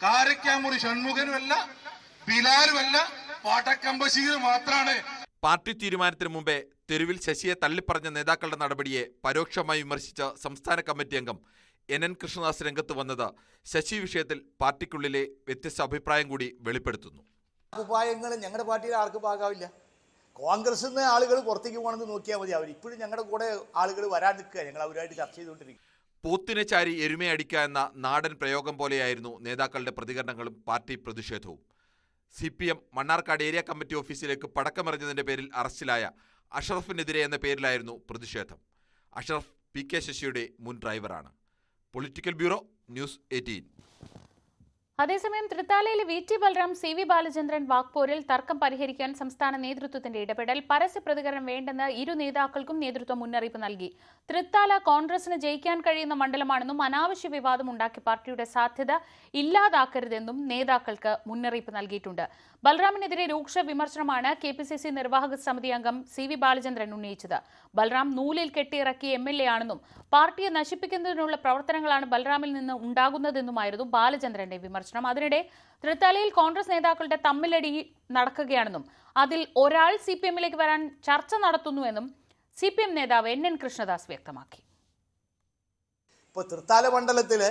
കാരക്കാമുറി ഷൺമുഖനുമല്ല ബിലാലുമല്ല പാട്ടക്കം മാത്രമാണ് പാർട്ടി തീരുമാനത്തിന് മുമ്പേ തെരുവിൽ ശശിയെ തള്ളിപ്പറഞ്ഞ നേതാക്കളുടെ നടപടിയെ പരോക്ഷമായി വിമർശിച്ച സംസ്ഥാന കമ്മിറ്റി അംഗം എൻ. എൻ. കൃഷ്ണദാസ് രംഗത്ത് വന്നത് ശശി വിഷയത്തിൽ പാർട്ടിക്കുള്ളിലെ വ്യത്യസ്ത അഭിപ്രായം കൂടി വെളിപ്പെടുത്തുന്നു. ഉപായങ്ങൾ ഞങ്ങളുടെ പാർട്ടിയിൽ ആർക്കും പാകാവില്ല. കോൺഗ്രസിൽ നിന്ന് ആളുകൾ പുറത്തേക്ക് പോകണമെന്ന് നോക്കിയാൽ മതി. അവർ ഇപ്പോഴും ഞങ്ങളുടെ കൂടെ ആളുകൾ വരാൻ നിൽക്കുക ഞങ്ങൾ അവരുമായിട്ട് ചർച്ച ചെയ്തുകൊണ്ടിരിക്കും പോത്തിനെ ചാരി എരുമയടിക്കുക എന്ന നാടൻ പ്രയോഗം പോലെയായിരുന്നു നേതാക്കളുടെ പ്രതികരണങ്ങളും പാർട്ടി പ്രതിഷേധവും. C P M Mannarkkad area committee ഓഫീസിലേക്ക് പടക്കമെറിഞ്ഞതിന്റെ പേരിൽ അറസ്റ്റിലായ അഷറഫിനെതിരെ എന്ന പേരിലായിരുന്നു പ്രതിഷേധം. അഷറഫ് പി കെ ശശിയുടെ മുൻ ഡ്രൈവറാണ്. Political bureau news eighteen. അതേസമയം തൃത്താലയിലെ V T Balram C V Balachandran വാക്പോരിൽ തർക്കം പരിഹരിക്കാൻ സംസ്ഥാന നേതൃത്വത്തിന്റെ ഇടപെടൽ പരസ്യ പ്രതികരണം വേണ്ടെന്ന് ഇരു നേതാക്കൾക്കും നേതൃത്വം മുന്നറിയിപ്പ് നൽകി. തൃത്താല കോൺഗ്രസിന് ജയിക്കാൻ കഴിയുന്ന മണ്ഡലമാണെന്നും അനാവശ്യ വിവാദം ഉണ്ടാക്കി പാർട്ടിയുടെ സാധ്യത ഇല്ലാതാക്കരുതെന്നും നേതാക്കൾക്ക് മുന്നറിയിപ്പ് നൽകിയിട്ടുണ്ട്. ബൽറാമിനെതിരെ രൂക്ഷ വിമർശനമാണ് കെ പി സി സി നിർവാഹക സമിതി അംഗം സി വി ബാലചന്ദ്രൻ ഉന്നയിച്ചത്. ബൽറാം നൂലിൽ കെട്ടിയിറക്കിയ എം എൽ എ ആണെന്നും പാർട്ടിയെ നശിപ്പിക്കുന്നതിനുള്ള പ്രവർത്തനങ്ങളാണ് ബൽറാമിൽ നിന്ന് ഉണ്ടാകുന്നതെന്നുമായിരുന്നു ബാലചന്ദ്രന്റെ വിമർശനം. അതിനിടെ തൃത്താലയിൽ കോൺഗ്രസ് നേതാക്കളുടെ തമ്മിലടി നടക്കുകയാണെന്നും അതിൽ ഒരാൾ സി പി എമ്മിലേക്ക് വരാൻ ചർച്ച നടത്തുന്നുവെന്നും സി പി എം നേതാവ് എൻ എൻ കൃഷ്ണദാസ് വ്യക്തമാക്കി. ഇപ്പോൾ തൃത്താല മണ്ഡലത്തിൽ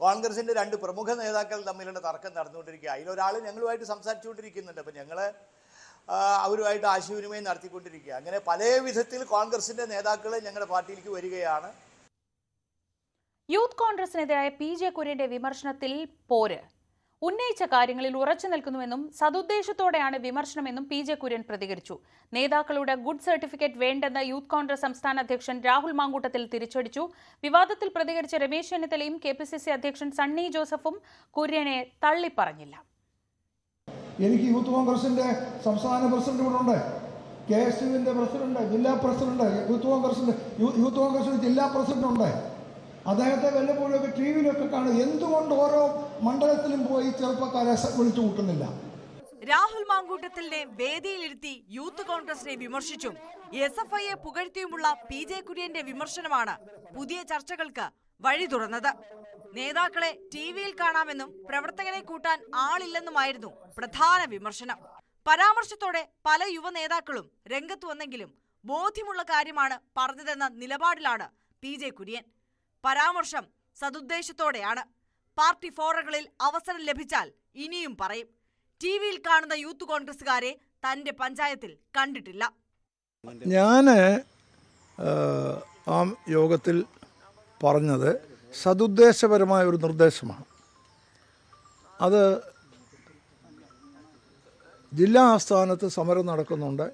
കോൺഗ്രസിന്റെ രണ്ട് പ്രമുഖ നേതാക്കൾ തമ്മിലുള്ള തർക്കം നടന്നുകൊണ്ടിരിക്കുക അതിലൊരാൾ ഞങ്ങളുമായിട്ട് സംസാരിച്ചുകൊണ്ടിരിക്കുന്നുണ്ട്. അപ്പം ഞങ്ങൾ അവരുമായിട്ട് ആശയവിനിമയം നടത്തിക്കൊണ്ടിരിക്കുക അങ്ങനെ പല വിധത്തിൽ കോൺഗ്രസിന്റെ നേതാക്കൾ ഞങ്ങളുടെ പാർട്ടിയിലേക്ക് വരികയാണ്. യൂത്ത് കോൺഗ്രസിനെതിരായ പി ജെ കുര്യന്റെ വിമർശനത്തിൽ പോര്. ഉന്നയിച്ച കാര്യങ്ങളിൽ ഉറച്ചു നിൽക്കുന്നുവെന്നും സതുദ്ദേശത്തോടെയാണ് വിമർശനമെന്നും പി ജെ കുര്യൻ പ്രതികരിച്ചു. നേതാക്കളുടെ ഗുഡ് സർട്ടിഫിക്കറ്റ് വേണ്ടെന്ന് യൂത്ത് കോൺഗ്രസ് സംസ്ഥാന അധ്യക്ഷൻ രാഹുൽ മാങ്കൂട്ടത്തിൽ തിരിച്ചടിച്ചു. വിവാദത്തിൽ പ്രതികരിച്ച രമേശ് ചെന്നിത്തലയും കെ പി സി സി അധ്യക്ഷൻ സണ്ണി ജോസഫും കുര്യനെ തള്ളിപ്പറഞ്ഞില്ല. എനിക്ക് യൂത്ത് കോൺഗ്രസിന്റെ സംസ്ഥാന പ്രസിഡന്റ് ഇവിടെ ഉണ്ട്. കെ എസ് യുവിന്റെ പ്രസിഡന്റ് ജില്ലാ പ്രസിഡന്റ് യൂത്ത് കോൺഗ്രസിന്റെ യൂത്ത് കോൺഗ്രസിന്റെ ജില്ലാ പ്രസിഡന്റ് ഉണ്ട്. അദ്ദേഹത്തെ വല്ലപ്പോഴൊക്കെ ടി വിയിലൊക്കെ കാണും. എന്തുകൊണ്ട് ഓരോ മണ്ഡലത്തിലും പോയി ചെറുപ്പക്കാരെ വിളിച്ചു കൂട്ടുന്നില്ല? രാഹുൽ മാങ്കൂട്ടത്തിലിനെ വേദിയിലിരുത്തി യൂത്ത് കോൺഗ്രസിനെ വിമർശിച്ചും എസ് എഫ് ഐയെ പുകഴ്ത്തിയുമുള്ള പി ജെ കുര്യന്റെ വിമർശനമാണ് പുതിയ ചർച്ചകൾക്ക് വഴി തുറന്നത്. നേതാക്കളെ ടി വിയിൽ കാണാമെന്നും പ്രവർത്തകരെ കൂട്ടാൻ ആളില്ലെന്നുമായിരുന്നു പ്രധാന വിമർശനം. പരാമർശത്തോടെ പല യുവ നേതാക്കളും രംഗത്ത് വന്നെങ്കിലും ബോധ്യമുള്ള കാര്യമാണ് പറഞ്ഞതെന്ന നിലപാടിലാണ് പി ജെ കുര്യൻ. പരാമർശം സതുദ്ദേശത്തോടെയാണ്. പാർട്ടി ഫോറങ്ങളിൽ അവസരം ലഭിച്ചാൽ ഇനിയും പറയും. ടി വിയിൽ കാണുന്ന യൂത്ത് കോൺഗ്രസുകാരെ തന്റെ പഞ്ചായത്തിൽ കണ്ടിട്ടില്ല. ഞാൻ ആ യോഗത്തിൽ പറഞ്ഞത് സതുദ്ദേശപരമായ ഒരു നിർദ്ദേശമാണ്. അത് ജില്ലാ ആസ്ഥാനത്ത് സമരം നടക്കുന്നുണ്ട്.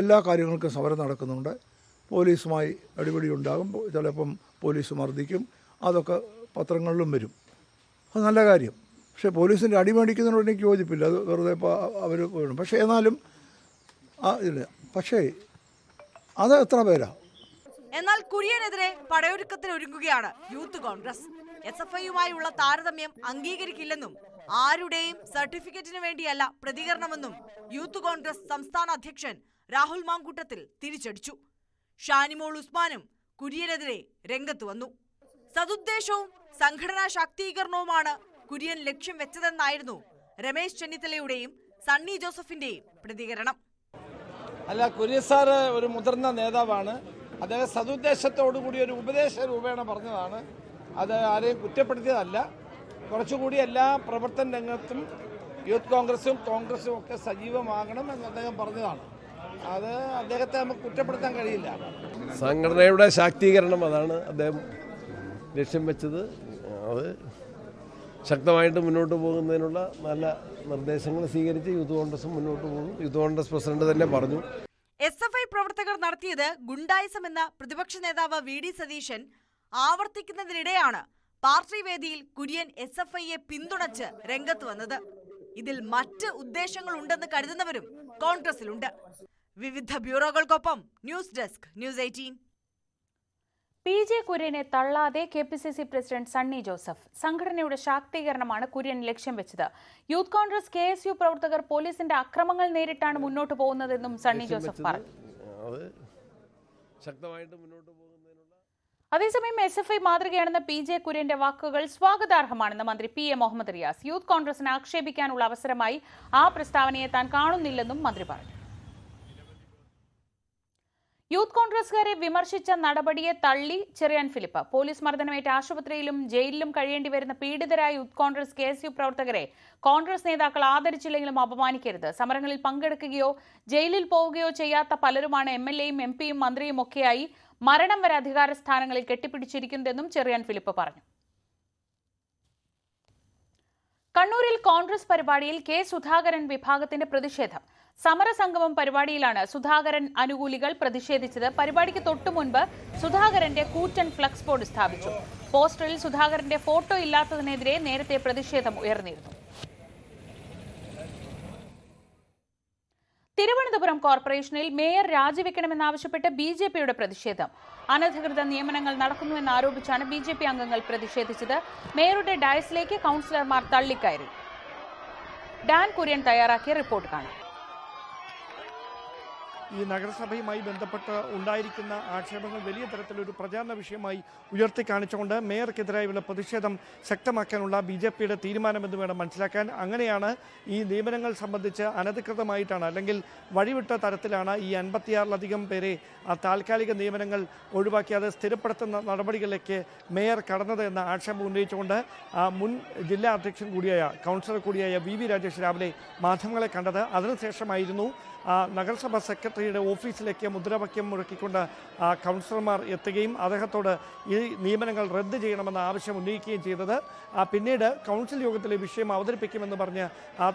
എല്ലാ കാര്യങ്ങൾക്കും സമരം നടക്കുന്നുണ്ട്. പോലീസുമായി അടിപിടി ഉണ്ടാകും ചിലപ്പം പോലീസ് മർദ്ദിക്കും. അതൊക്കെ പത്രങ്ങളിലും വരും. അത് നല്ല കാര്യം. പക്ഷേ പോലീസിന്റെ അടിമേടിക്കുന്നതിനോട് എനിക്ക് യോജിപ്പില്ല. അത് വെറുതെ ഇപ്പോൾ അവർ വേണം പക്ഷേ എന്നാലും ഇല്ല. പക്ഷേ അത് എത്ര പേരാ? എന്നാൽ കുര്യനെതിരെ പടയൊരുക്കത്തിന് ഒരുങ്ങുകയാണ് യൂത്ത് കോൺഗ്രസ്. എസ് എഫ് ഐയുമായുള്ള താരതമ്യം അംഗീകരിക്കില്ലെന്നും ആരുടെയും സർട്ടിഫിക്കറ്റിന് വേണ്ടിയല്ല പ്രതികരണമെന്നും യൂത്ത് കോൺഗ്രസ് സംസ്ഥാന അധ്യക്ഷൻ രാഹുൽ മാങ്കൂട്ടത്തിൽ തിരിച്ചടിച്ചു. ഷാനിമോൾ ഉസ്മാനും കുര്യനെതിരെ രംഗത്ത് വന്നു. സതുദ്ദേശവും സംഘടനാ ശാക്തീകരണവുമാണ് കുര്യൻ ലക്ഷ്യം വെച്ചതെന്നായിരുന്നു രമേശ് ചെന്നിത്തലയുടെയും സണ്ണി ജോസഫിന്റെയും പ്രതികരണം. അല്ല കുര്യൻ സാറ് ഒരു മുതിർന്ന നേതാവാണ്. അദ്ദേഹം സതുദ്ദേശത്തോടുകൂടി ഒരു ഉപദേശ രൂപേണ പറഞ്ഞതാണ്. അത് ആരെയും കുറ്റപ്പെടുത്തിയതല്ല. കുറച്ചുകൂടി എല്ലാ പ്രവർത്തന രംഗത്തും യൂത്ത് കോൺഗ്രസും കോൺഗ്രസും ഒക്കെ സജീവമാകണം എന്ന് അദ്ദേഹം പറഞ്ഞതാണ്. അത് അദ്ദേഹത്തെ നമുക്ക് കുറ്റപ്പെടുത്താൻ കഴിയില്ല. സംഘടനയുടെ ശാക്തീകരണം അതാണ് അദ്ദേഹം ലക്ഷ്യം വെച്ചത്. അത് ശക്തമായിട്ട് മുന്നോട്ട് പോകുന്നതിനുള്ള നല്ല നിർദ്ദേശങ്ങൾ സ്വീകരിച്ച് യൂത്ത് കോൺഗ്രസ് മുന്നോട്ട് പോകും യൂത്ത് കോൺഗ്രസ് പ്രസിഡന്റ് തന്നെ പറഞ്ഞു. എസ് എഫ് ഐ പ്രവർത്തകർ നടത്തിയത് ഗുണ്ടായിസം എന്ന പ്രതിപക്ഷ നേതാവ് വി ഡി സതീശൻ ആവർത്തിക്കുന്നതിനിടെയാണ് പാർട്ടി വേദിയിൽ കുര്യൻ എസ് എഫ് ഐയെ പിന്തുണച്ച് രംഗത്ത് വന്നത്. ഇതിൽ മറ്റ് ഉദ്ദേശങ്ങൾ ഉണ്ടെന്ന് കരുതുന്നവരും കോൺഗ്രസിലുണ്ട്. വിവിധ ബ്യൂറോകൾക്കൊപ്പം news desk news eighteen. P J കുര്യനെ തള്ളാതെ K P C C president Sunny Joseph. സംഘടനയുടെ ശാക്തീകരണമാണ് കുര്യൻ ലക്ഷ്യം വെച്ചത്. Youth Congress K S U പ്രവർത്തകർ പോലീസിന്റെ അക്രമങ്ങൾ നേരിട്ടാണ് മുന്നോട്ട് പോകുന്നതെന്നും സണ്ണി ജോസഫ് പറഞ്ഞു. അതേസമയം എസ് എഫ് ഐ മാതൃകയാണെന്ന പി ജെ കുര്യന്റെ വാക്കുകൾ സ്വാഗതാർഹമാണെന്ന് മന്ത്രി P A Muhammad Riyas. Youth കോൺഗ്രസിനെ ആക്ഷേപിക്കാനുള്ള അവസരമായി ആ പ്രസ്താവനയെ താൻ കാണുന്നില്ലെന്നും മന്ത്രി പറഞ്ഞു. യൂത്ത് കോൺഗ്രസുകാരെ വിമർശിച്ച നടപടിയെ തള്ളി ചെറിയാൻ ഫിലിപ്പ്. പോലീസ് മർദ്ദനമേറ്റ ആശുപത്രിയിലും ജയിലിലും കഴിയേണ്ടി വരുന്ന പീഡിതരായ യൂത്ത് കോൺഗ്രസ് കെ യു പ്രവർത്തകരെ കോൺഗ്രസ് നേതാക്കൾ ആദരിച്ചില്ലെങ്കിലും അപമാനിക്കരുത്. സമരങ്ങളിൽ പങ്കെടുക്കുകയോ ജയിലിൽ പോവുകയോ ചെയ്യാത്ത പലരുമാണ് എം എൽ എയും എം പിയും മന്ത്രിയും ഒക്കെയായി മരണം വരെ അധികാര സ്ഥാനങ്ങളിൽ കെട്ടിപ്പിടിച്ചിരിക്കുന്നതെന്നും ചെറിയാൻ ഫിലിപ്പ് പറഞ്ഞു. കണ്ണൂരിൽ കോൺഗ്രസ് പരിപാടിയിൽ കെ സുധാകരൻ വിഭാഗത്തിന്റെ പ്രതിഷേധം. സമരസംഗമം പരിപാടിയിലാണ് സുധാകരൻ അനുകൂലികൾ പ്രതിഷേധിച്ചത്. പരിപാടിക്ക് തൊട്ടു മുൻപ് സുധാകരന്റെ കൂറ്റൻ ഫ്ലക്സ് ബോർഡ് സ്ഥാപിച്ചു. പോസ്റ്ററിൽ സുധാകരന്റെ ഫോട്ടോ ഇല്ലാത്തതിനെതിരെ നേരത്തെ പ്രതിഷേധം ഉയർന്നിരുന്നു. തിരുവനന്തപുരം കോർപ്പറേഷനിൽ മേയർ രാജിവെക്കണമെന്നാവശ്യപ്പെട്ട് ബി ജെ പിയുടെ പ്രതിഷേധം. അനധികൃത നിയമനങ്ങൾ നടക്കുന്നുവെന്ന് ആരോപിച്ചാണ് ബി ജെ പി അംഗങ്ങൾ പ്രതിഷേധിച്ചത്. മേയറുടെ ഡയസിലേക്ക് കൗൺസിലർമാർ തള്ളിക്കയറി. ഡാൻ കുര്യൻ തയ്യാറാക്കിയ റിപ്പോർട്ട് കാണാം. ഈ നഗരസഭയുമായി ബന്ധപ്പെട്ട് ഉണ്ടായിരിക്കുന്ന ആക്ഷേപങ്ങൾ വലിയ തരത്തിലൊരു പ്രചാരണ വിഷയമായി ഉയർത്തിക്കാണിച്ചുകൊണ്ട് മേയർക്കെതിരായുള്ള പ്രതിഷേധം ശക്തമാക്കാനുള്ള ബി ജെ പിയുടെ തീരുമാനമെന്ന് വേണം മനസ്സിലാക്കാൻ. അങ്ങനെയാണ് ഈ നിയമനങ്ങൾ സംബന്ധിച്ച് അനധികൃതമായിട്ടാണ് അല്ലെങ്കിൽ വഴിവിട്ട തരത്തിലാണ് ഈ അൻപത്തിയാറിലധികം പേരെ ആ താൽക്കാലിക നിയമനങ്ങൾ ഒഴിവാക്കി അത് സ്ഥിരപ്പെടുത്തുന്ന നടപടികളിലേക്ക് മേയർ കടന്നത് എന്ന ആക്ഷേപം ഉന്നയിച്ചുകൊണ്ട് മുൻ ജില്ലാ അധ്യക്ഷൻ കൂടിയായ കൗൺസിലർ കൂടിയായ വി വി രാജേഷ് രാവിലെ മാധ്യമങ്ങളെ കണ്ടത്. അതിനുശേഷമായിരുന്നു നഗരസഭ സെക്രട്ടറിയുടെ ഓഫീസിലേക്ക് മുദ്രാവാക്യം മുഴക്കിക്കൊണ്ട് കൗൺസിലർമാർ എത്തുകയും അദ്ദേഹത്തോട് ഈ നിയമനങ്ങൾ റദ്ദ് ചെയ്യണമെന്ന ആവശ്യം ഉന്നയിക്കുകയും ചെയ്തത്. പിന്നീട് കൗൺസിൽ യോഗത്തിലെ വിഷയം അവതരിപ്പിക്കുമെന്ന് പറഞ്ഞ്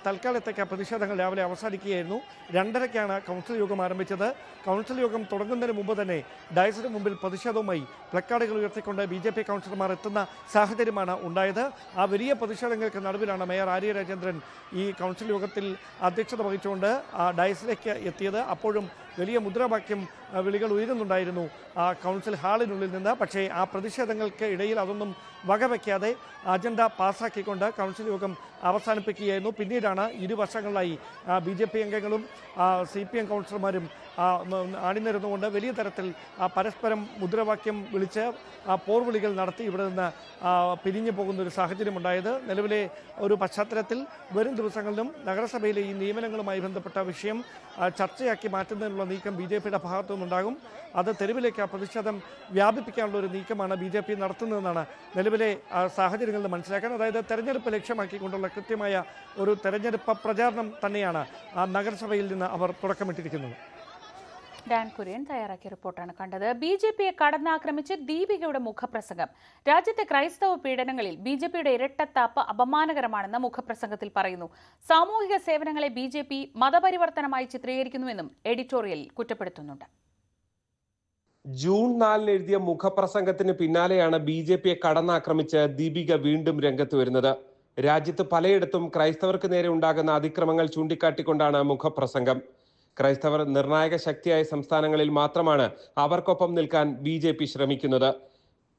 തൽക്കാലത്തേക്ക് പ്രതിഷേധങ്ങൾ രാവിലെ അവസാനിക്കുകയായിരുന്നു. രണ്ടരയ്ക്കാണ് കൗൺസിൽ യോഗം ആരംഭിച്ചത്. കൗൺസിൽ യോഗം തുടങ്ങുന്നതിന് മുമ്പ് തന്നെ ഡയസിന് മുമ്പിൽ പ്രതിഷേധവുമായി പ്ലക്കാർഡുകൾ ഉയർത്തിക്കൊണ്ട് ബി ജെ പി കൗൺസിലർമാർ എത്തുന്ന സാഹചര്യമാണ് ഉണ്ടായത്. ആ വലിയ പ്രതിഷേധങ്ങൾക്ക് നടുവിലാണ് മേയർ ആര്യ രാജേന്ദ്രൻ ഈ കൗൺസിൽ യോഗത്തിൽ അധ്യക്ഷത വഹിച്ചുകൊണ്ട് ആ ഡയസിലേക്ക് എത്തിയത്. അപ്പോഴും വലിയ മുദ്രാവാക്യം വിളികൾ ഉയരുന്നുണ്ടായിരുന്നു. ആ കൗൺസിൽ ഹാളിനുള്ളിൽ നിന്ന്. പക്ഷേ ആ പ്രതിഷേധങ്ങൾക്ക് ഇടയിൽ അതൊന്നും വകവയ്ക്കാതെ അജണ്ട പാസ്സാക്കിക്കൊണ്ട് കൗൺസിൽ യോഗം അവസാനിപ്പിക്കുകയായിരുന്നു. പിന്നീടാണ് ഇരുവർഷങ്ങളിലായി ബി ജെ പി അംഗങ്ങളും സി പി എം കൗൺസിലർമാരും അണിനിരുന്നുകൊണ്ട് വലിയ തരത്തിൽ പരസ്പരം മുദ്രാവാക്യം വിളിച്ച് പോർവിളികൾ നടത്തി ഇവിടെ നിന്ന് പിരിഞ്ഞു പോകുന്ന ഒരു സാഹചര്യമുണ്ടായത്. നിലവിലെ ഒരു പശ്ചാത്തലത്തിൽ വരും ദിവസങ്ങളിലും നഗരസഭയിലെ ഈ നിയമനങ്ങളുമായി ബന്ധപ്പെട്ട വിഷയം ചർച്ചയാക്കി മാറ്റുന്നതിനുള്ള നീക്കം ബി ജെ പിയുടെ ഭാഗത്തു നിന്നുണ്ടാകും അത് തെരുവിലേക്ക് ആ പ്രതിഷേധം വ്യാപിപ്പിക്കാനുള്ള ഒരു നീക്കമാണ് ബി ജെ പി നടത്തുന്നതെന്നാണ് നിലവിലെ സാഹചര്യങ്ങളിൽ മനസ്സിലാക്കാൻ. അതായത് തെരഞ്ഞെടുപ്പ് ലക്ഷ്യമാക്കിക്കൊണ്ടുള്ള കൃത്യമായ ഒരു തെരഞ്ഞെടുപ്പ് പ്രചാരണം തന്നെയാണ് ആ നഗരസഭയിൽ നിന്ന് അവർ തുടക്കമിട്ടിരിക്കുന്നത്. ഡാൻ കുര്യൻ തയ്യാറാക്കിയ റിപ്പോർട്ടാണ് കണ്ടത്. ബി ജെ പിയെ കടന്നാക്രമിച്ച് ദീപികയുടെ മുഖപ്രസംഗം. രാജ്യത്തെ ക്രൈസ്തവ പീഡനങ്ങളിൽ ബി ജെ പിയുടെ ഇരട്ടത്താപ്പ് അപമാനകരമാണെന്ന് മുഖപ്രസംഗത്തിൽ പറയുന്നു. സാമൂഹിക സേവനങ്ങളെ ബി ജെ പി മതപരിവർത്തനമായി ചിത്രീകരിക്കുന്നുവെന്നും എഡിറ്റോറിയലിൽ കുറ്റപ്പെടുത്തുന്നുണ്ട്. ജൂൺ നാലിന് എഴുതിയ മുഖപ്രസംഗത്തിന് പിന്നാലെയാണ് ബി ജെ പിയെ കടന്നാക്രമിച്ച് ദീപിക വീണ്ടും രംഗത്ത് വരുന്നത്. രാജ്യത്ത് പലയിടത്തും ക്രൈസ്തവർക്ക് നേരെ ഉണ്ടാകുന്ന അതിക്രമങ്ങൾ ചൂണ്ടിക്കാട്ടിക്കൊണ്ടാണ് മുഖപ്രസംഗം. ക്രൈസ്തവർ നിർണായക ശക്തിയായ സംസ്ഥാനങ്ങളിൽ മാത്രമാണ് അവർക്കൊപ്പം നിൽക്കാൻ ബി ജെ പി ശ്രമിക്കുന്നത്.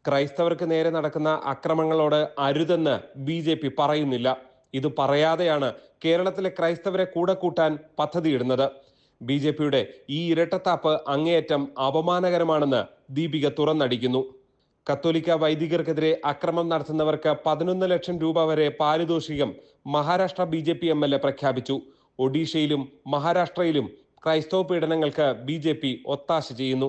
ക്രൈസ്തവർക്ക് നേരെ നടക്കുന്ന അക്രമങ്ങളോട് അരുതെന്ന് ബി ജെ പി പറയുന്നില്ല. ഇത് പറയാതെയാണ് കേരളത്തിലെ ക്രൈസ്തവരെ കൂടെ കൂട്ടാൻ പദ്ധതിയിടുന്നത്. ബി ജെ പിയുടെ ഈ ഇരട്ടത്താപ്പ് അങ്ങേയറ്റം അപമാനകരമാണെന്ന് ദീപിക തുറന്നടിക്കുന്നു. കത്തോലിക്ക വൈദികർക്കെതിരെ അക്രമം നടത്തുന്നവർക്ക് പതിനൊന്ന് ലക്ഷം രൂപ വരെ പാരിതോഷികം Maharashtra B J P M L A പ്രഖ്യാപിച്ചു. ഒഡീഷയിലും മഹാരാഷ്ട്രയിലും ക്രൈസ്തവ പീഡനങ്ങൾക്ക് ബി ജെ പി ഒത്താശ ചെയ്യുന്നു.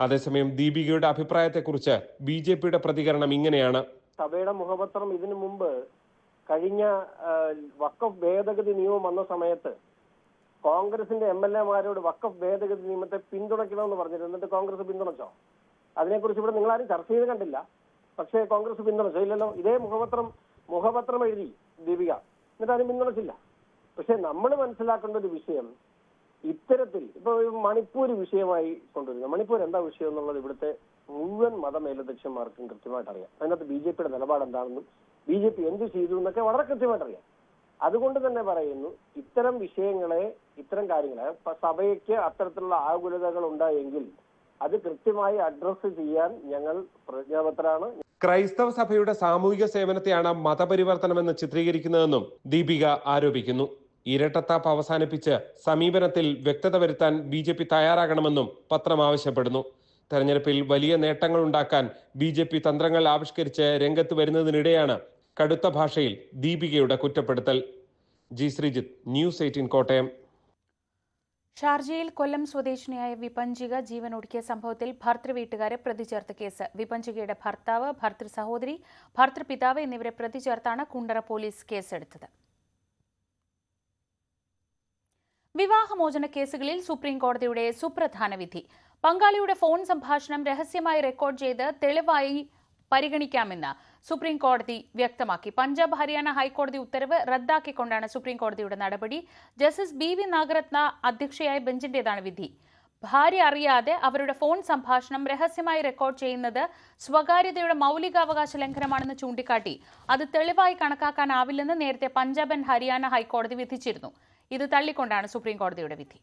അതേസമയം ദീപികയുടെ അഭിപ്രായത്തെക്കുറിച്ച് ബി ജെ പിയുടെ പ്രതികരണം ഇങ്ങനെയാണ്. സഭയുടെ മുഖപത്രം ഇതിനു മുമ്പ് കഴിഞ്ഞ വക്കഫ് ഭേദഗതി നിയമം വന്ന സമയത്ത് കോൺഗ്രസിന്റെ എം എൽ എമാരോട് വക്കഫ് ഭേദഗതി നിയമത്തെ പിന്തുണയ്ക്കണമെന്ന് പറഞ്ഞിരുന്നു. എന്നിട്ട് കോൺഗ്രസ് പിന്തുണച്ചോ? അതിനെക്കുറിച്ച് ഇവിടെ നിങ്ങളാരും ചർച്ച ചെയ്ത് കണ്ടില്ല. പക്ഷേ കോൺഗ്രസ് പിന്തുണച്ചോ? ഇല്ലല്ലോ. ഇതേ മുഖപത്രം മുഖപത്രം എഴുതി ദീപിക. എന്നിട്ട് ആരും പിന്തുണച്ചില്ല. പക്ഷെ നമ്മൾ മനസ്സിലാക്കേണ്ട ഒരു വിഷയം ഇത്തരത്തിൽ ഇപ്പൊ മണിപ്പൂർ വിഷയമായി കൊണ്ടുവരിക മണിപ്പൂർ എന്താ വിഷയം എന്നുള്ളത് ഇവിടുത്തെ മുഴുവൻ മതമേലധ്യക്ഷന്മാർക്കും കൃത്യമായിട്ട് അറിയാം അതിനകത്ത് ബി ജെ പിയുടെ നിലപാട് എന്താണെന്നും ബി ജെ പി എന്ത് ചെയ്തു എന്നൊക്കെ വളരെ കൃത്യമായിട്ട് അറിയാം അതുകൊണ്ട് തന്നെ പറയുന്നു ഇത്തരം വിഷയങ്ങളെ ഇത്തരം കാര്യങ്ങളെ സഭയ്ക്ക് അത്തരത്തിലുള്ള ആകുലതകൾ ഉണ്ടായെങ്കിൽ അത് കൃത്യമായി അഡ്രസ്സ് ചെയ്യാൻ ഞങ്ങൾ പ്രതിജ്ഞാബദ്ധരാണ്. ക്രൈസ്തവ സഭയുടെ സാമൂഹിക സേവനത്തെയാണ് മതപരിവർത്തനമെന്ന് ചിത്രീകരിക്കുന്നതെന്നും ദീപിക ആരോപിക്കുന്നു. ഇരട്ടത്താപ്പ് അവസാനിപ്പിച്ച് സമീപനത്തിൽ വ്യക്തത വരുത്താൻ ബി ജെ പി തയ്യാറാകണമെന്നും പത്രം ആവശ്യപ്പെടുന്നു. തെരഞ്ഞെടുപ്പിൽ വലിയ നേട്ടങ്ങൾ ഉണ്ടാക്കാൻ ബി ജെ പി തന്ത്രങ്ങൾ ആവിഷ്കരിച്ച് രംഗത്ത് വരുന്നതിനിടെയാണ് കടുത്ത ഭാഷയിൽ ദീപികയുടെ കുറ്റപ്പെടുത്തൽ. G Sreejith news eighteen Kottayam. ഷാർജയിൽ കൊല്ലം സ്വദേശിനിയായ വിപഞ്ചിക ജീവനൊടുക്കിയ സംഭവത്തിൽ ഭർത്തൃവീട്ടുകാരെ പ്രതി ചേർത്ത കേസ്. വിപഞ്ചികയുടെ ഭർത്താവ് ഭർത്തൃ സഹോദരി ഭർത്തൃ ഭർത്തൃപിതാവ് എന്നിവരെ പ്രതി ചേർത്താണ് കുണ്ടറ പോലീസ് കേസെടുത്തത്. വിവാഹമോചന കേസുകളിൽ സുപ്രീം കോടതിയുടെ സുപ്രധാന വിധി. പങ്കാളിയുടെ ഫോൺ സംഭാഷണം രഹസ്യമായി റെക്കോർഡ് ചെയ്ത് തെളിവായി പരിഗണിക്കാമെന്ന് സുപ്രീം കോടതി വ്യക്തമാക്കി. പഞ്ചാബ് ഹരിയാന ഹൈക്കോടതി ഉത്തരവ് റദ്ദാക്കിക്കൊണ്ടാണ് സുപ്രീം കോടതിയുടെ നടപടി. ജസ്റ്റിസ് ബി വി നാഗരത്ന അധ്യക്ഷയായ ബെഞ്ചിന്റേതാണ് വിധി. ഭാര്യ അറിയാതെ അവരുടെ ഫോൺ സംഭാഷണം രഹസ്യമായി റെക്കോർഡ് ചെയ്യുന്നത് സ്വകാര്യതയുടെ മൗലികാവകാശ ലംഘനമാണെന്ന് ചൂണ്ടിക്കാട്ടി. അത് തെളിവായി കണക്കാക്കാനാവില്ലെന്ന് നേരത്തെ പഞ്ചാബ് ആൻഡ് ഹരിയാന ഹൈക്കോടതി വിധിച്ചിരുന്നു. ഇത് തള്ളിക്കൊണ്ടാണ് സുപ്രീം കോടതിയുടെ വിധി.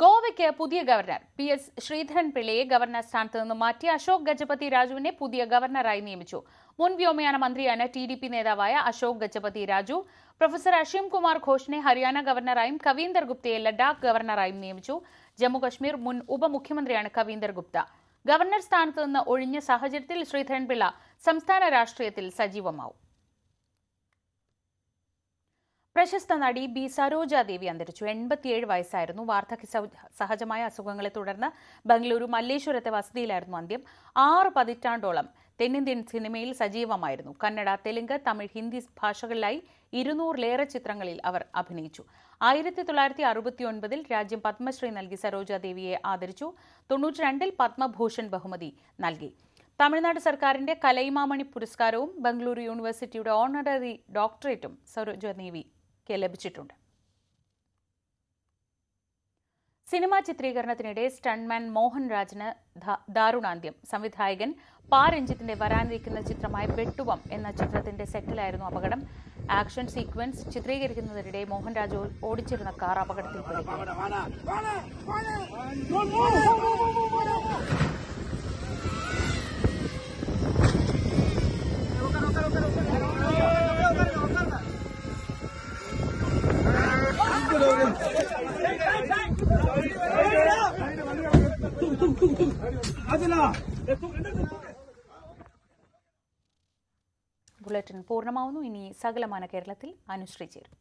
ഗോവയ്ക്ക് പുതിയ ഗവർണർ പി എസ് ശ്രീധരൻ പിള്ളയെ ഗവർണർ സ്ഥാനത്ത് നിന്ന് മാറ്റി അശോക് ഗജപതി രാജുവിനെ പുതിയ ഗവർണറായി നിയമിച്ചു. മുൻ വ്യോമയാന മന്ത്രിയാണ് ടി ഡി പി നേതാവായ അശോക് ഗജപതി രാജു പ്രൊഫസർ അഷീം കുമാർ ഘോഷിനെ ഹരിയാന ഗവർണറായും കവീന്ദർ ഗുപ്തയെ ലഡാക്ക് ഗവർണറായും നിയമിച്ചു. ജമ്മുകശ്മീർ മുൻ ഉപമുഖ്യമന്ത്രിയാണ് കവീന്ദർ ഗുപ്ത. ഗവർണർ സ്ഥാനത്ത് നിന്ന് ഒഴിഞ്ഞ സാഹചര്യത്തിൽ ശ്രീധരൻപിള്ള സംസ്ഥാന രാഷ്ട്രീയത്തിൽ സജീവമാവും. പ്രശസ്ത നടി ബി സരോജ ദേവി അന്തരിച്ചു. എൺപത്തിയേഴ് വയസ്സായിരുന്നു. വാർദ്ധക്യ സഹജമായ അസുഖങ്ങളെ തുടർന്ന് ബംഗളൂരു മല്ലേശ്വരത്തെ വസതിയിലായിരുന്നു അന്ത്യം. ആറ് പതിറ്റാണ്ടോളം തെന്നിന്ത്യൻ സിനിമയിൽ സജീവമായിരുന്നു. കന്നഡ തെലുങ്ക് തമിഴ് ഹിന്ദി ഭാഷകളിലായി ഇരുന്നൂറിലേറെ ചിത്രങ്ങളിൽ അവർ അഭിനയിച്ചു. ആയിരത്തി തൊള്ളായിരത്തി അറുപത്തി ഒൻപതിൽ രാജ്യം പത്മശ്രീ നൽകി സരോജ ദേവിയെ ആദരിച്ചു. തൊണ്ണൂറ്റി രണ്ടിൽ പത്മഭൂഷൺ ബഹുമതി നൽകി. തമിഴ്നാട് സർക്കാരിന്റെ കലൈമാമണി പുരസ്കാരവും ബംഗളൂരു യൂണിവേഴ്സിറ്റിയുടെ ഓണററി ഡോക്ടറേറ്റും സരോജ ദേവിക്ക് ലഭിച്ചിട്ടുണ്ട്. സിനിമാ ചിത്രീകരണത്തിനിടെ സ്റ്റൺമാൻ മോഹൻ രാജിന് ദാരുണാന്ത്യം. സംവിധായകൻ പാ രഞ്ജിത്തിന്റെ വരാനിരിക്കുന്ന ചിത്രമായ വെട്ടുവം എന്ന ചിത്രത്തിന്റെ സെറ്റിലായിരുന്നു അപകടം. ആക്ഷൻ സീക്വൻസ് ചിത്രീകരിക്കുന്നതിനിടെ മോഹൻരാജ് ഓടിച്ചിരുന്ന കാർ അപകടത്തിൽപ്പെടുകയായിരുന്നു ബുള്ളറ്റിൻ പൂർണമാവുന്നു. ഇനി സകലമാന കേരളത്തിൽ അനുശ്രീ ചേരും.